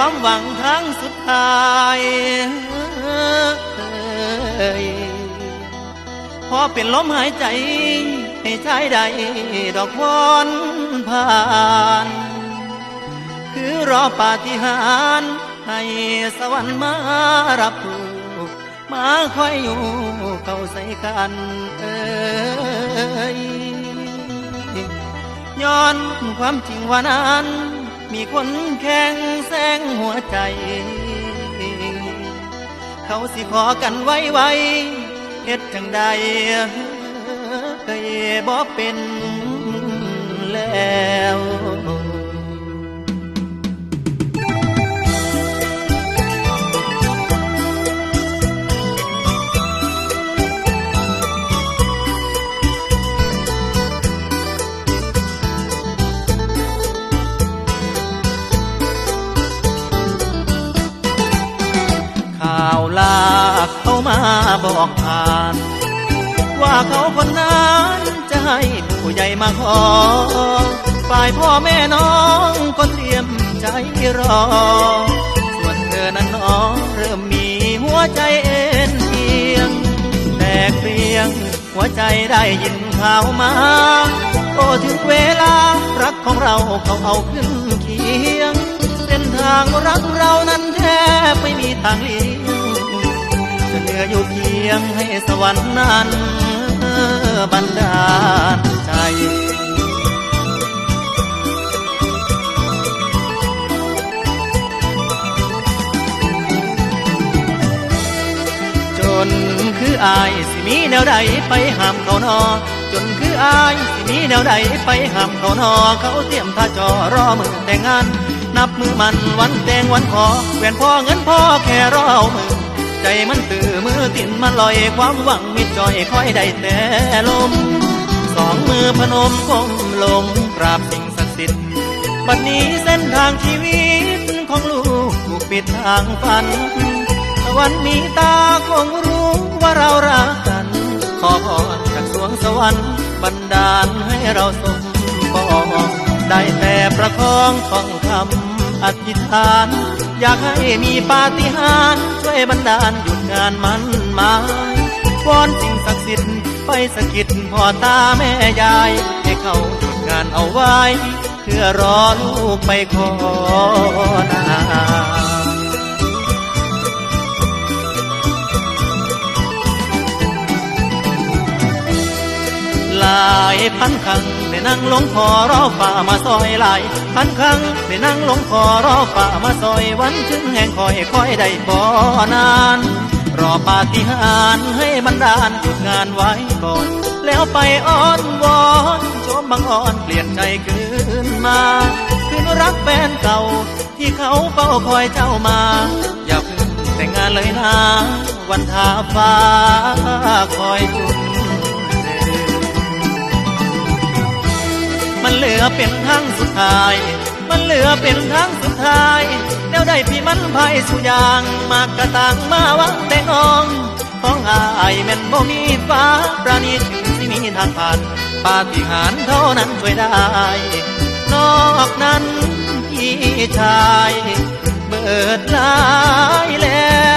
ความหวังครั้งสุดท้ายพอเป็นลมหายใจ ให้ชายใดดอกวอนผ่าน คือรอปาฏิหาริย์ให้สวรรค์มารับรู้มาคอยอยู่เข้าใส่กันเอ้ยย้อนความจริงว่านั้น มีคนแข่งแซงหัวใจ เขาสิขอกันไว้ไว้เฮ็ดจังใดเคยบ่เป็นแล้ว ข่าวลาเข้ามาบอกผ่าน ว่าเขาคนนั้นจะให้ผู้ใหญ่มาขอฝ่ายพ่อแม่น้องก็เตรียมใจรอ ส่วนเธอนั้นน้องเริ่มมีหัวใจเอ็นเอียงแตกเรียงหัวใจได้ยินข่าวมา โอ้ถึงเวลารักของเราเขาเอาขึ้นเคียง ทางรักเรานั้นแทบไม่มีทางเลี่ยงจะเหลืออยู่เพียงให้สวรรค์นั้นบันดาลใจจนคืออายสิมีแนวใดไปห้ามเขานอ จนคืออายสิมีแนวใดไปห้ามเขานอ เขาเตรียมท่าจอรอมือแต่งงาน นับมือมันวันแตงวันขอแหวนพ่อเงินพ่อแค่รอเอามือใจมันตื่อมือตินมันลอยความหวังมิดจอยคอยได้แต่ลม สองมือพนมก้มลงกราบสิ่งศักดิ์สิทธิ์บัดนี้เส้นทางชีวิตของลูกถูกปิดทางฝัน วันมีตาคงรู้ว่าเรารักกัน ขอพรจากสวงสวรรค์บันดาลให้เราสมปอง ได้แต่ประคองท่องคำอธิษฐาน อยากให้มีปาฏิหาริย์ช่วยบันดาลหยุดงานมันมาวอนสิ่งศักดิ์สิทธิ์ไปสกิดพ่อตาแม่ยาย ให้เขาหยุดงานเอาไว้ เพื่อรอลูกไปขอนาายพันครั้งได้นั่งลงคอรอฝ่ามาซอยหลายพันครั้งได้นั่งลงคอรอฝ่ามาซอยวันถึงแห่งคอยคอยได้บ่นานรอปาฏิหาริย์ให้บรรดาลหยุดงานไว้ก่อน แล้วไปอ้อนวอนชมบังอ่อนเปลี่ยนใจคืนมาคืนรักแฟนเก่า ที่เขาเฝ้าคอยเจ้ามา อย่าเพิ่งแต่งงานเลยนะ วันทาฟ้าคอยจุ มันเหลือเป็นทางสุดท้าย มันเหลือเป็นทางสุดท้าย แล้วได้พี่มันไผสุยางมากกระต่างมาวังแต่น้อง ของอายแม่นบ่มีฟ้าประณีตที่มีทางผ่านปาฏิหารเท่านั้นช่วยได้ นอกนั้นพี่ชาย เบิดลายแล้ว